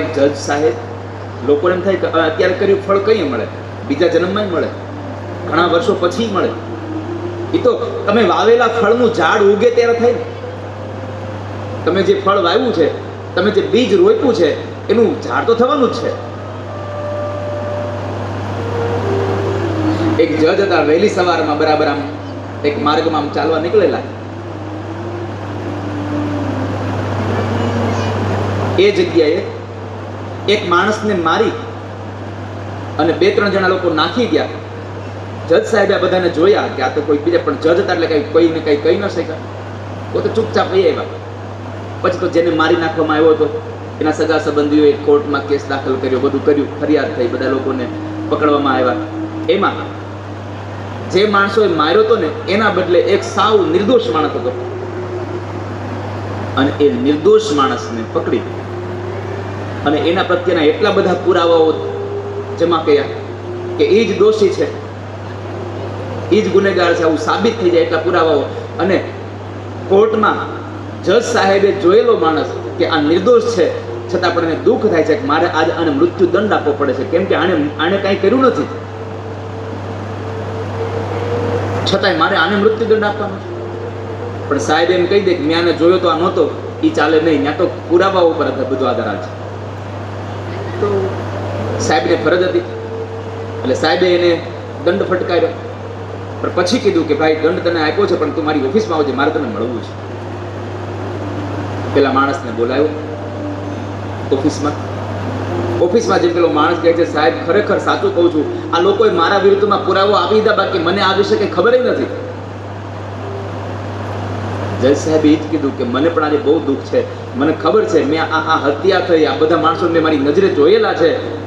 એક જજ સાહેબ, લોકોને એમ થાય કે અત્યારે કર્યું ફળ કઈ મળે? બીજા જન્મમાં મળે? ઘણા વર્ષો પછી મળે? એ તો તમે વાવેલા ફળનું ઝાડ ઉગે ત્યારે થાય તમે જે ફળ વાવ્યું છે, તમે જે બીજ રોપ્યું છે, એનું ઝાડ તો થવાનું જ છે. એક જજ હતા વહેલી સવારમાં બરાબર આમ એક માર્ગમાં આમ ચાલવા નીકળેલા. એ જગ્યાએ એક માણસને મારી અને બે, ત્રણ જણા લોકો નાખી ગયા. જજ સાહેબે બધાને જોયા કે આ તો કોઈ બીજા, પણ જજ હતા એટલે કઈ કોઈને કઈ કહી ન શક્યા. પોતે ચૂપચાપ વહી આવ્યા. પછી તો જેને મારી નાખવામાં આવ્યો હતો, એના સગા સંબંધીઓએ કોર્ટમાં કેસ દાખલ કર્યો, બધું કર્યું, ફરિયાદ થઈ, બધા લોકોને પકડવામાં આવ્યા. એમાં જે માણસોએ માર્યો હતો ને, એના બદલે એક સાવ નિર્દોષ માણસ હતો. અને એ નિર્દોષ માણસને પકડી અને એના પ્રત્યેના એટલા બધા પુરાવાઓ જમા કર્યા કે એ જ દોષી છે. એ જ ગુનેગાર છે, આવું સાબિત થઈ જાય એટલા પુરાવાઓ. અને કોર્ટમાં જજ સાહેબે જોયેલો માણસ કે આ નિર્દોષ છે, છતાં પણ એને દુઃખ થાય છે કે મારે આજે આને મૃત્યુ દંડ આપવો પડે છે. કેમ કે આણે આણે કાંઈ કર્યું નથી. છતાંય મારે આને મૃત્યુ દંડ આપવાનો પણ સાહેબ એમ કહી દે કે મેં આને જોયો તો આ નહોતો એ ચાલે નહીં. ત્યાં તો પુરાવા ઉપર બધો આધાર છે. સાહેબને ફરજ હતી. એટલે સાહેબે એને દંડ ફટકાર્યો. પણ પછી કીધું કે ભાઈ, દંડ તને આપ્યો છે, પણ તું મારી ઓફિસમાં આવજે, મારે તને મળવું છે. પેલા માણસને બોલાવ્યો ઓફિસમાં. ઓફિસમાં જે પેલો માણસ કહે છે, સાહેબ, ખરેખર સાચું કહું છું, આ લોકોએ મારા વિરુદ્ધમાં પુરાવો આપી દીધા, બાકી મને આ વિશે કંઈ ખબર નથી. જજ સાહેબે એ જ કીધું કે, મને પણ આજે બહુ દુઃખ છે. મને ખબર છે, મેં આ આ હત્યા થઈ, આ બધા માણસો મેં મારી નજરે જોયેલા છે.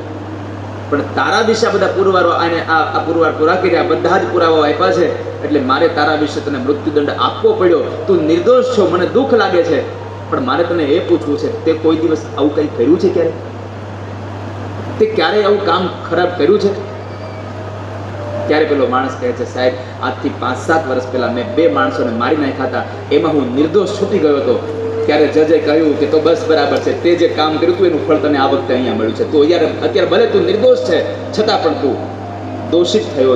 પણ તારા વિશે બધા પુરવારો આને આ પુરવાર પૂરા કર્યા, બધા જ પુરાવાઓ આપ્યા છે. એટલે મારે તારા વિશે તને મૃત્યુદંડ આપવો પડ્યો. તું નિર્દોષ છો, મને દુઃખ લાગે છે. પણ મારે તને એ પૂછવું છે, તે કોઈ દિવસ આવું કંઈ કર્યું છે ક્યારે? તે ક્યારે આવું કામ ખરાબ કર્યું છે? ત્યારે પેલો માણસ કહે છે, સાહેબ, આજથી પાંચ સાત વર્ષ પહેલા મેં બે માણસોને મારી નાખ્યા હતા. એમાં હું નિર્દોષ છૂટી ગયો હતો. ત્યારે જજે કહ્યું કે તો બસ બરાબર છે. તે જે કામ કર્યું હતું, એનું ફળ તને આ વખતે અહીંયા મળ્યું છે. તો યાર અત્યારે ભલે તું નિર્દોષ છે, છતાં પણ તું દોષિત થયો છે.